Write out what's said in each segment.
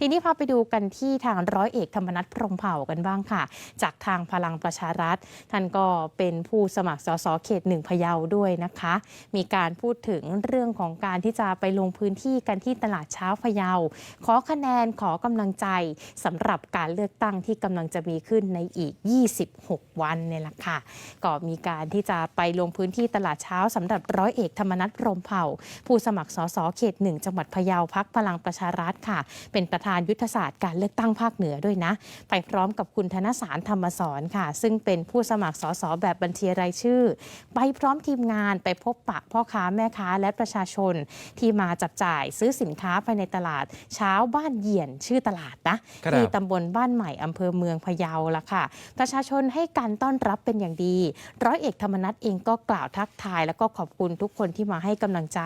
ทีนี้พาไปดูกันที่ทางร้อยเอกธรรมนัฐพรหมเผ่ากันบ้างค่ะ จากทางพลังประชารัฐ ท่านก็เป็นผู้สมัครสสเขตหนึ่งพะเยาด้วยนะคะ มีการพูดถึงเรื่องของการที่จะไปลงพื้นที่กันที่ตลาดเช้าพะเยา ขอคะแนนขอกำลังใจสำหรับการเลือกตั้งที่กำลังจะมีขึ้นในอีก 26 วันเนี่ยแหละค่ะ ก็มีการที่จะไปลงพื้นที่ตลาดเช้าสำหรับร้อยเอกธรรมนัฐพรหมเผ่า ผู้สมัครสสเขตหนึ่งจังหวัดพะเยาพักพลังประชารัฐค่ะ เป็นประธานยุทธศาสตร์การเลือกตั้งภาคเหนือด้วยนะ ไปพร้อมกับคุณธนสารธรรมสอนค่ะ ซึ่งเป็นผู้สมัครสสแบบบัญชีรายชื่อ ไปพร้อมทีมงานไปพบปะพ่อค้าแม่ค้าและประชาชน ที่มาจับจ่ายซื้อสินค้าภายในตลาด เช้าบ้านเหยี่ยนชื่อตลาดนะครับที่ตำบลบ้านใหม่อำเภอเมืองพะเยาละค่ะ ประชาชนให้การต้อนรับเป็นอย่างดี ร้อยเอกธรรมนัฐเองก็กล่าวทักทาย แล้วก็ขอบคุณทุกคนที่มาให้กำลังใจ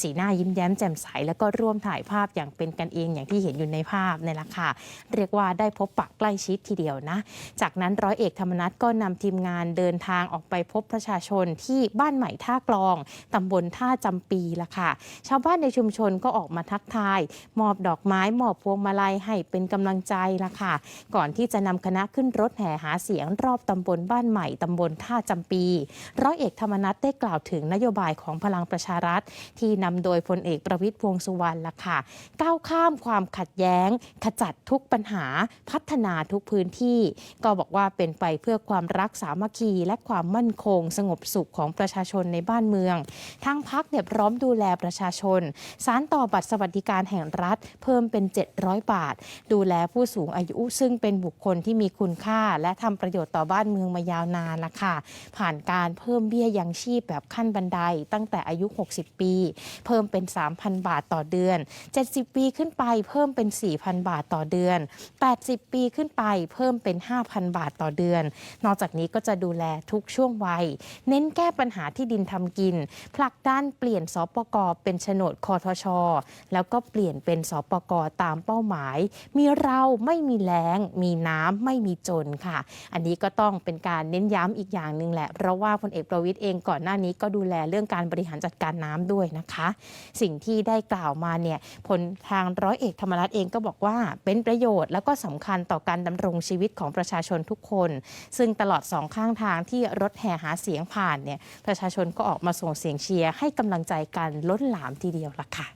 สีหน้ายิ้มแย้มแจ่มใสแล้วก็ร่วมถ่ายภาพอย่างเป็นกันเองอย่างที่เห็นอยู่ในภาพเนี่ยแหละค่ะเรียกว่าได้พบปะใกล้ชิดทีเดียวนะ จากนั้นร้อยเอกธรรมนัฐก็นำทีมงานเดินทางออกไปพบประชาชนที่บ้านใหม่ท่ากลองตำบลท่าจำปีละค่ะ ชาวบ้านในชุมชนก็ออกมาทักทาย มอบดอกไม้มอบพวงมาลัยให้เป็นกำลังใจละค่ะ ก่อนที่จะนำคณะขึ้นรถแห่หาเสียงรอบตำบลบ้านใหม่ตำบลท่าจำปี ร้อยเอกธรรมนัฐได้กล่าวถึงนโยบายของพลังประชารัฐ ที่นำโดยพลเอกประวิตรวงสุวรรณละค่ะก้าวข้ามความขัดแย้ง ขจัดทุกปัญหาพัฒนาทุกพื้นที่ ก็บอกว่าเป็นไปเพื่อความรักสามัคคี และความมั่นคง สงบสุขของประชาชนในบ้านเมือง ทางพักเนี่ยพร้อมดูแลประชาชน สารต่อบัตรสวัสดิการแห่งรัฐ เพิ่มเป็น 700 บาท ดูแลผู้สูงอายุซึ่งเป็นบุคคลที่มีคุณค่า และทำประโยชน์ต่อบ้านเมืองมายาวนานละค่ะ ผ่านการเพิ่มเบี้ยยังชีพแบบขั้นบันไดตั้งแต่อายุ 60 ปี เพิ่มเป็น 3,000 บาทต่อเดือน 70 ปีขึ้นไปเพิ่มเป็น4,000 บาทต่อเดือน 80 ปีขึ้นไปเพิ่มเป็น 5,000 บาทต่อเดือน นอกจากนี้ก็จะดูแลทุกช่วงวัย เน้นแก้ปัญหาที่ดินทำกิน ผลักดันเปลี่ยนสปกเป็นโฉนดคอทช แล้วก็เปลี่ยนเป็นสปกตามเป้าหมาย มีเราไม่มีแล้ง มีน้ำไม่มีจนค่ะ อันนี้ก็ต้องเป็นการเน้นย้ำอีกอย่างหนึ่งแหละ เพราะว่าพลเอกประวิตยเองก่อนหน้านี้ก็ดูแลเรื่องการบริหารจัดการน้ำด้วยนะคะ สิ่งที่ได้กล่าวมาเนี่ยผลทางร้อยเอกธรรมนัฐเองก็บอกว่าเป็นประโยชน์แล้วก็สำคัญต่อการดำรงชีวิตของประชาชนทุกคน ซึ่งตลอดสองข้างทางที่รถแห่หาเสียงผ่านเนี่ยประชาชนก็ออกมาส่งเสียงเชียร์ให้กำลังใจกันล้นหลามทีเดียวล่ะค่ะ